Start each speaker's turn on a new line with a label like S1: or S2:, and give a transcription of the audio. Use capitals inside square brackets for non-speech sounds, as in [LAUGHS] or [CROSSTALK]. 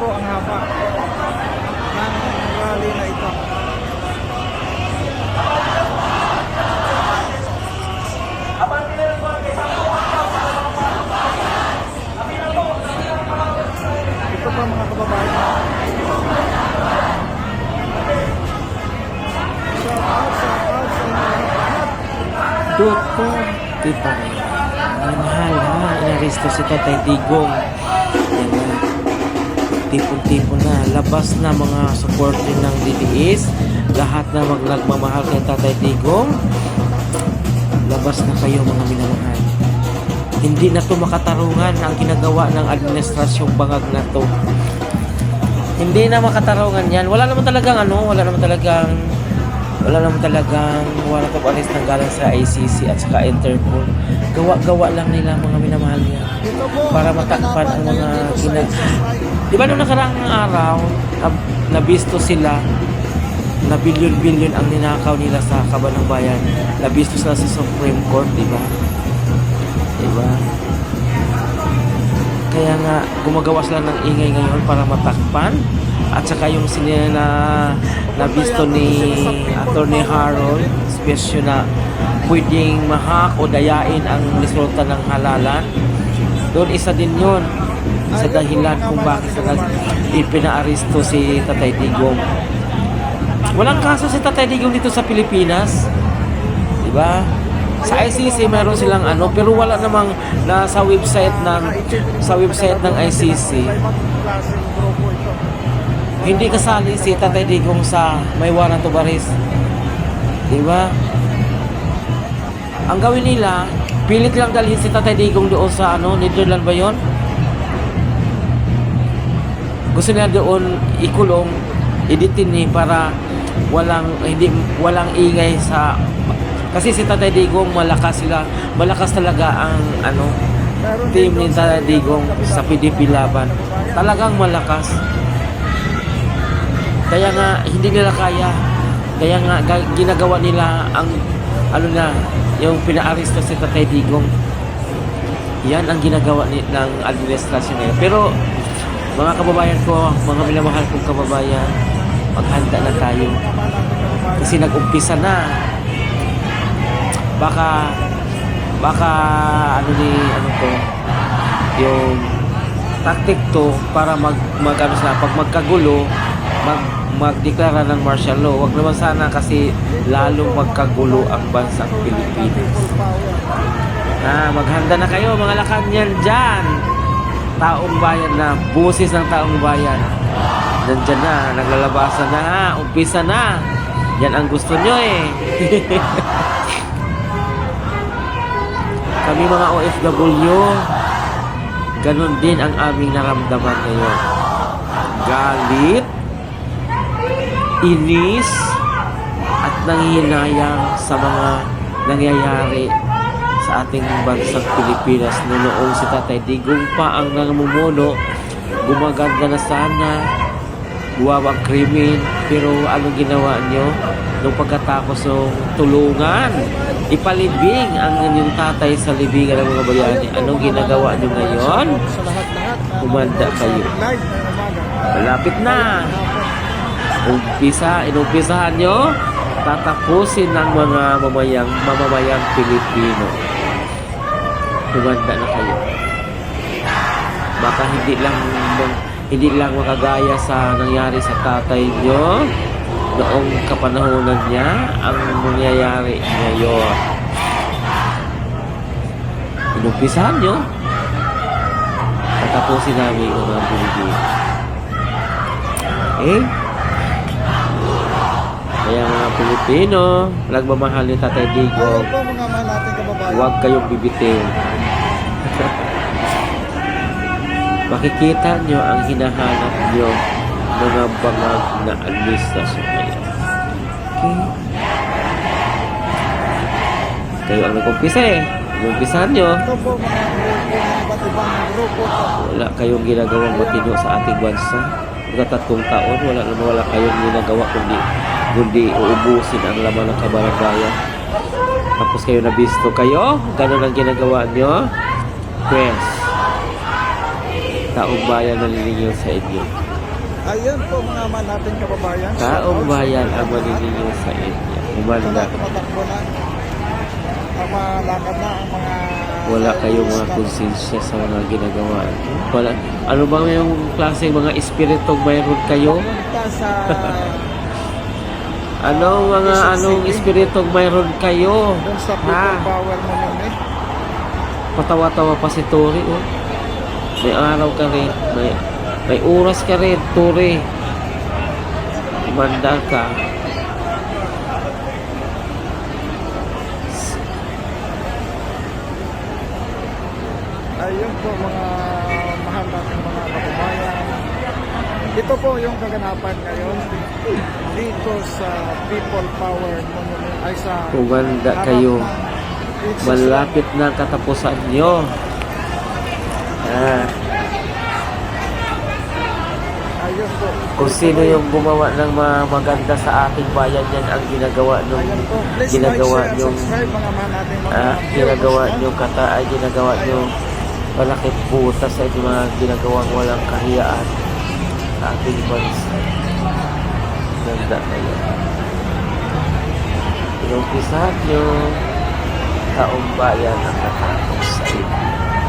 S1: po ang haba ng rally na ito. Ito po mga kababayan.
S2: Rin. Ang mahal ha, inaresto si Tatay Digong. Tipon-tipon na. Labas na mga supporter ng DDS. Lahat na mag kay Tatay Digong. Labas na kayo mga minamahal. Hindi na to makatarungan ang ginagawa ng administrasyong bangag na to. Hindi na makatarungan yan. Wala naman talagang ano, wala naman talagang wala naman talagang of arrest na galing sa ICC at saka Interpol. Gawa-gawa lang nila mga minamahal niya para matakpan ang mga gina... Di ba noong nakaraang araw, nab- nabisto sila na bilyon-bilyon ang ninakaw nila sa Kabanang Bayan. Nabisto sila sa Supreme Court, di ba? Di ba? Kaya nga, gumagawa sila ng ingay ngayon para matakpan. At saka yung sinila na nabisto ni Attorney Harold, special na pwedeng mahak o dayain ang resulta ng halalan. Doon isa din yun sa dahilan kung bakit na ipinaaresto si Tatay Digong. Walang kaso si Tatay Digong dito sa Pilipinas. Di ba? Sa ICC meron silang ano, pero wala namang na sa website ng sa website ng ICC. Hindi kasali si Tatay Digong sa may warrant of arrest. Di ba? Ang gawin nila, pilit lang dalhin si Tatay Digong doon sa ano, Netherlands ba yon? Gusto nila doon ikulong, iditini para walang hindi walang ingay sa kasi si Tatay Digong malakas sila, malakas talaga ang ano, team ni Tatay Digong sa PDP laban. Talagang malakas. Kaya nga hindi nila kaya. Kaya nga ga- ginagawa nila ang ano na yung pinaaresto si Tatay Digong. Yan ang ginagawa ni, ng administrasyon nila. Pero mga kababayan ko, mga minamahal kong kababayan, maghanda na tayo. Kasi nag-umpisa na. Baka baka ano ni ano to yung tactic to para mag, mag ano sila, pag magkagulo mag magdeklara ng martial law wag naman sana kasi lalong magkagulo ang bansang Pilipinas. Ah, maghanda na kayo mga lakanyan dyan. Taong bayan na busis ng taong bayan. Nandyan na naglalabasan na umpisa na. Yan ang gusto nyo eh. [LAUGHS] Kami mga OFW, ganun din ang aming naramdaman ngayon. Galit, inis, at nangihinayang sa mga nangyayari sa ating bansang Pilipinas na noong si Tatay Digong pa ang namumuno, gumaganda na sana, buwawang krimen, pero anong ginawa nyo? Nung pagkatapos ng tulungan, ipalibing ang inyong tatay sa libingan ng mga bayani. Anong ginagawa nyo ngayon? Kumanda kayo. Malapit na. Umpisa, inumpisahan nyo, tatapusin ng mga mamayang, mamamayang Pilipino. Kumanda na kayo. Baka hindi lang hindi lang makagaya sa nangyari sa tatay nyo noong kapanahonan niya ang mangyayari ngayon. Inumpisahan nyo, tatapusin namin ang mga Pilipino. Okay? Kaya mga Pilipino, nagmamahal ni Tatay Digo,
S1: mga
S2: huwag kayong bibitiw. [LAUGHS] Makikita nyo ang hinahanap nyo mga bangag na administrasyon ngayon. Okay? Kayo ang nag-umpisa eh. Umumpisahan nyo.
S1: Mga mga.
S2: Wala kayong ginagawang matino sa ating bansa. Magkatatlong taon, wala naman wala kayong ginagawa kundi kundi uubusin ang laman ng kabaranggayan. Tapos kayo nabisto kayo, ganun ang ginagawa nyo. Pwes, taong bayan naniningil sa inyo.
S1: Ayun po mga man nating kababayan.
S2: Taong bayan ang maniniyo sa inyo.
S1: Ito
S2: Umanda.
S1: na, tumatakbo na. Ang mga lakad na, ang mga...
S2: Wala kayong mga konsensya sa mga ginagawa. Wala. Ano ba yung klaseng mga espiritu mayroon kayo?
S1: Pumunta sa... [LAUGHS]
S2: Anong mga anong espiritu mayroon kayo?
S1: Doon sa people
S2: Ha?
S1: power mo nun eh.
S2: Patawa-tawa pa si Tori, oh. May araw ka rin. May, may oras ka rin, Tori. Imanda ka.
S1: Ayun po mga mahal nating mga kababayan. Ito po yung kaganapan ngayon dito sa People Power Monument ay sa
S2: Umanda
S1: harap
S2: kayo.
S1: ng
S2: Malapit na katapusan nyo. Ah,
S1: Ayun po.
S2: kung sino yung gumawa ng mga maganda sa ating bayan yan ang ginagawa.
S1: Please
S2: ginagawa yung ah, ginagawa nyo kata ay ginagawa nyo malaki puta sa inyong mga ginagawang walang kahiyaan sa ating bansa. Ganda kayo. Inumpisahan nyo taong bayan ang katapos sa inyo.